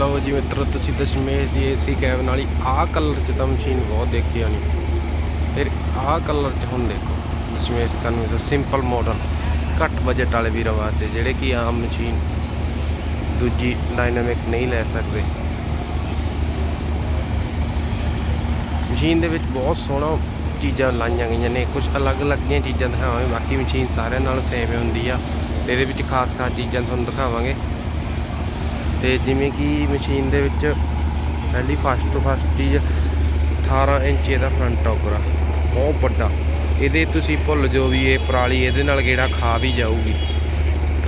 ਲਓ ਜੀ ਮਿੱਤਰੋ, ਤੁਸੀਂ ਦਸ਼ਮੇਸ਼ ਦੀ ਏਸੀ ਕੈਬ ਨਾਲ, ਆਹ ਕਲਰ 'ਚ ਤਾਂ ਮਸ਼ੀਨ ਬਹੁਤ ਦੇਖੀ ਆਣੀ ਫਿਰ ਆਹ ਕਲਰ 'ਚ ਹੁਣ ਦੇਖੋ, ਦਸ਼ਮੇਸ਼ ਕਨਵਰ ਸਿੰਪਲ ਮਾਡਲ ਘੱਟ ਬਜਟ ਵਾਲੇ ਵੀ ਵਾਸਤੇ, ਜਿਹੜੇ ਕਿ ਆਮ ਮਸ਼ੀਨ ਦੂਜੀ ਡਾਇਨਾਮਿਕ ਨਹੀਂ ਲੈ ਸਕਦੇ। ਮਸ਼ੀਨ ਦੇ ਵਿੱਚ ਬਹੁਤ ਸੋਹਣਾ ਚੀਜ਼ਾਂ ਲਾਈਆਂ ਗਈਆਂ ਨੇ ਕੁਝ ਅਲੱਗ-ਅਲੱਗ ਦੀਆਂ ਚੀਜ਼ਾਂ ਦਿਖਾਵਾਂਗੇ, ਬਾਕੀ ਮਸ਼ੀਨ ਸਾਰਿਆਂ ਨਾਲ ਸੇਮ ਹੁੰਦੀ ਆ। ਇਹਦੇ ਵਿੱਚ ਖਾਸ-ਖਾਸ ਚੀਜ਼ਾਂ ਤੁਹਾਨੂੰ ਦਿਖਾਵਾਂਗੇ। ਤੇ ਜਿਵੇਂ ਕਿ ਮਸ਼ੀਨ ਦੇ ਵਿੱਚ ਪਹਿਲੀ ਫਸਟ ਤੋਂ ਫਸਟ ਚੀਜ਼ 18 ਇੰਚ ਇਹਦਾ ਫਰੰਟ ਟੌਕਰ ਆ ਬਹੁਤ ਵੱਡਾ। ਇਹਦੇ ਤੁਸੀਂ ਭੁੱਲ ਜੋ ਵੀ ਇਹ ਪਰਾਲੀ ਇਹਦੇ ਨਾਲ ਗੇੜਾ ਖਾ ਵੀ ਜਾਊਗੀ।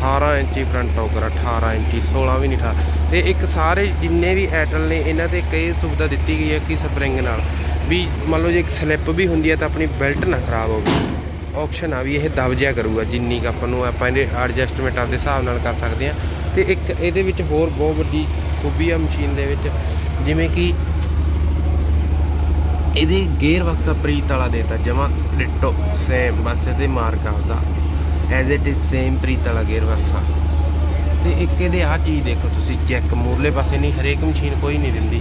18 ਇੰਚੀ ਫਰੰਟ ਟੌਕਰ ਆ 18 ਇੰਚੀ 16 ਵੀ ਨਹੀਂ 18 ਤੇ ਇੱਕ ਸਾਰੇ ਜਿੰਨੇ ਵੀ ਐਟਲ ਨੇ, ਇਹਨਾਂ ਤੇ ਕਈ ਸੁਵਿਧਾ ਦਿੱਤੀ ਗਈ ਹੈ ਕਿ ਸਪਰਿੰਗ ਨਾਲ। ਵੀ ਮੰਨ ਲਓ ਜੇ ਇੱਕ ਸਲਿੱਪ ਵੀ ਹੁੰਦੀ ਹੈ ਤਾਂ ਆਪਣੀ ਬੈਲਟ ਨਾ ਖਰਾਬ ਹੋਵੇ। ਆਪਸ਼ਨ ਆ ਵੀ ਇਹ ਦਬ ਜਿਆ ਕਰੂਗਾ, ਜਿੰਨੀ ਕੁ ਆਪਾਂ ਨੂੰ ਆਪਾਂ ਇਹਦੇ ਐਡਜਸਟਮੈਂਟ ਆਪਦੇ ਹਿਸਾਬ ਨਾਲ ਕਰ ਸਕਦੇ ਆ ਤੇ ਇੱਕ ਇਹਦੇ ਵਿੱਚ ਹੋਰ ਬਹੁਤ ਵੱਡੀ ਖੂਬੀ ਆ ਮਸ਼ੀਨ ਦੇ ਵਿੱਚ, ਜਿਵੇਂ ਕਿ ਇਹਦੇ ਗੇਅਰ ਬਕਸਾ ਪ੍ਰੀਤ ਵਾਲਾ ਦੇਤਾ, ਜਮਾ ਡਿਟੋ ਸੇਮ ਬਸ ਇਹਦੇ ਮਾਰਕ ਆਪਦਾ as it is same Preet ਵਾਲਾ ਗੇਅਰ ਬਕਸਾ ਤੇ ਇੱਕ ਇਹਦੇ ਆ ਚੀਜ਼ ਦੇਖੋ ਤੁਸੀਂ ਚੈੱਕ ਮੂਰਲੇ ਪਾਸੇ ਨਹੀਂ, ਹਰੇਕ ਮਸ਼ੀਨ ਕੋਈ ਨਹੀਂ ਦਿੰਦੀ।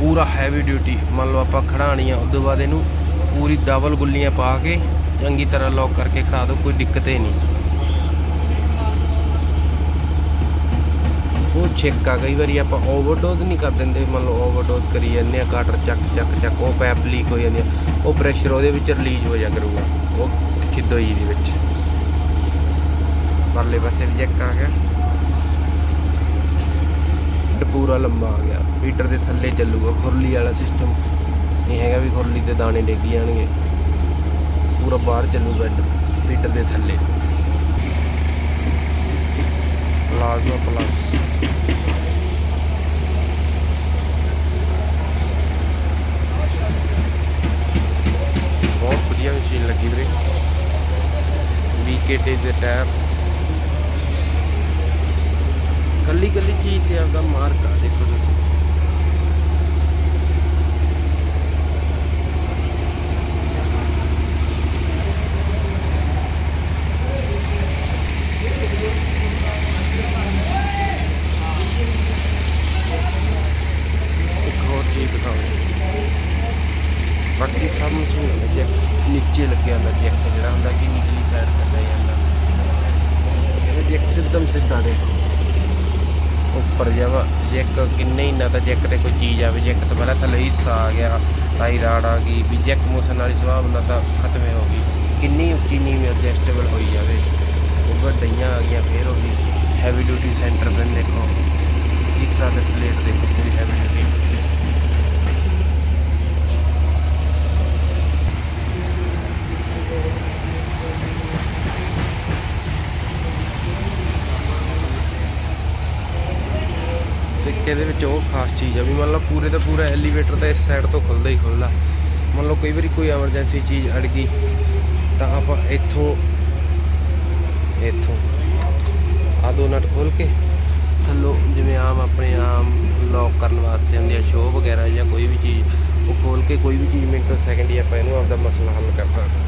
ਪੂਰਾ ਹੈਵੀ ਡਿਊਟੀ ਮੰਨ ਲਓ ਆਪਾਂ ਖੜਾਣੀ ਆ, ਉਸ ਤੋਂ ਬਾਅਦ ਇਹਨੂੰ ਪੂਰੀ ਡਬਲ ਗੁੱਲੀਆਂ ਪਾ ਕੇ ਚੰਗੀ ਤਰ੍ਹਾਂ ਲੌਕ ਕਰਕੇ ਖੜਾ ਦਿਓ ਕੋਈ ਦਿੱਕਤ ਹੀ ਨਹੀਂ। ਉਹ ਛੇਕਾ ਕਈ ਵਾਰੀ ਆਪਾਂ ਓਵਰਡੋਜ਼ ਨਹੀਂ ਕਰ ਦਿੰਦੇ, ਮੰਨ ਲਓ ਓਵਰਡੋਜ਼ ਕਰੀ ਜਾਂਦੇ ਆ ਕਾਟਰ ਚੱਕ ਚੱਕ ਚੱਕ, ਉਹ ਪੈਪ ਲੀਕ ਹੋ ਜਾਂਦੀ ਆ, ਉਹ ਪ੍ਰੈਸ਼ਰ ਉਹਦੇ ਵਿੱਚ ਰਿਲੀਜ਼ ਹੋ ਜਾ ਕਰੂਗਾ, ਉਹ ਖਿੱਦੋਈ ਦੇ ਵਿੱਚ। ਪਰਲੇ ਪਾਸੇ ਵੀ ਚੈੱਕ ਆ ਗਿਆ। ਤੇ ਪੂਰਾ ਲੰਬਾ ਆ ਗਿਆ ਮੀਟਰ ਦੇ ਥੱਲੇ ਚੱਲੂਗਾ, ਖੁਰਲੀ ਵਾਲਾ ਸਿਸਟਮ ਨਹੀਂ ਹੈਗਾ ਵੀ ਖੁਰਲੀ ਤੇ ਦਾਣੇ ਡਿੱਗ ਜਾਣਗੇ। ਪੂਰਾ ਬਾਹਰ ਚੱਲੂਗਾ ਬੈੱਡ ਮੀਟਰ ਦੇ ਥੱਲੇ। ਪਲਾਜ਼ਮਾ ਪਲੱਸ ਬਹੁਤ ਵਧੀਆ ਮਸ਼ੀਨ ਲੱਗੀ ਵੀਰੇ। ਵੀਕੇਟੀ ਦੇ ਟਾਇਰ ਕੱਲੀ ਕੱਲੀ ਚੀਜ਼ ਤੇ ਆਪਦਾ ਮਾਰਕ ਆ, ਦੇਖੋ ਤੁਸੀਂ ਇੱਕ ਹੋਰ ਚੀਜ਼ ਦਿਖਾਉਂਦੇ ਬਾਕੀ ਸਭ ਮਸ਼ੀਨ ਦਾ ਜੈਕ ਨੀਚੇ ਲੱਗਿਆ ਹੁੰਦਾ ਜੈਕ ਜਿਹੜਾ ਹੁੰਦਾ ਕਿ ਨੀਚਲੀ ਸਾਈਡ ਤੇ ਪੈ ਜਾਂਦਾ। ਇਹ ਜੈਕ ਸਿੱਧਮ ਸਿੱਧਾ ਦੇਖੋ ਉੱਪਰ ਜਾਵਾ ਜੈਕ ਕਿੰਨੇ ਹੀ ਨਾ ਤਾਂ ਜੈਕ ਤੇ ਕੋਈ ਚੀਜ਼ ਆਵੇ ਜੈਕ ਤੋਂ ਪਹਿਲਾਂ ਥੱਲੇ ਹਿੱਸਾ ਆ ਗਿਆ ਟਾਈ ਰਾੜ ਆ ਗਈ। ਵੀ ਜੈਕ ਮੋਸ਼ਨ ਵਾਲੀ ਸੰਭਾਵਨਾ ਤਾਂ ਖਤਮ ਹੀ ਹੋ ਗਈ। ਕਿੰਨੀ ਉੱਚੀ ਨੀਵੀਂ ਐਡਜਸਟੇਬਲ ਹੋਈ ਜਾਵੇ। ਉੱਪਰ ਡਈਆਂ ਆ ਗਈਆਂ, ਫੇਰ ਹੋ ਗਈ। ਹੈਵੀ ਡਿਊਟੀ ਸੈਂਟਰ ਬਣ ਦੇਖੋ। ਹਿੱਸਾ ਦੇ ਪਲੇਟ ਦੇਖੋ ਪੂਰੀ ਹੈਵੀ ਡਿਊਟੀ ਤੇ ਇਹਦੇ ਵਿੱਚ ਉਹ ਖਾਸ ਚੀਜ਼ ਆ ਵੀ ਮੰਨ ਲਓ ਪੂਰੇ ਦਾ ਪੂਰਾ ਐਲੀਵੇਟਰ ਤਾਂ ਇਸ ਸਾਈਡ ਤੋਂ ਖੁੱਲਦਾ ਹੀ ਖੁੱਲਦਾ। ਮੰਨ ਲਓ ਕਈ ਵਾਰੀ ਕੋਈ ਐਮਰਜੈਂਸੀ ਚੀਜ਼ ਅੜ ਗਈ, ਤਾਂ ਆਪਾਂ ਇੱਥੋਂ ਇੱਥੋਂ ਆ ਦੋ ਨਟ ਖੋਲ ਕੇ ਥੱਲੋਂ ਜਿਵੇਂ ਆਮ ਆਪਣੇ ਆਮ ਲੌਕ ਕਰਨ ਵਾਸਤੇ ਹੁੰਦੀ ਆ ਸ਼ੋਅ ਵਗੈਰਾ ਜਾਂ ਕੋਈ ਵੀ ਚੀਜ਼, ਉਹ ਖੋਲ ਕੇ ਕੋਈ ਵੀ ਚੀਜ਼ ਮਿੰਟ ਸੈਕਿੰਡ ਹੀ ਆਪਾਂ ਇਹਨੂੰ ਆਪਦਾ ਮਸਲਾ ਹੱਲ ਕਰ ਸਕਦੇ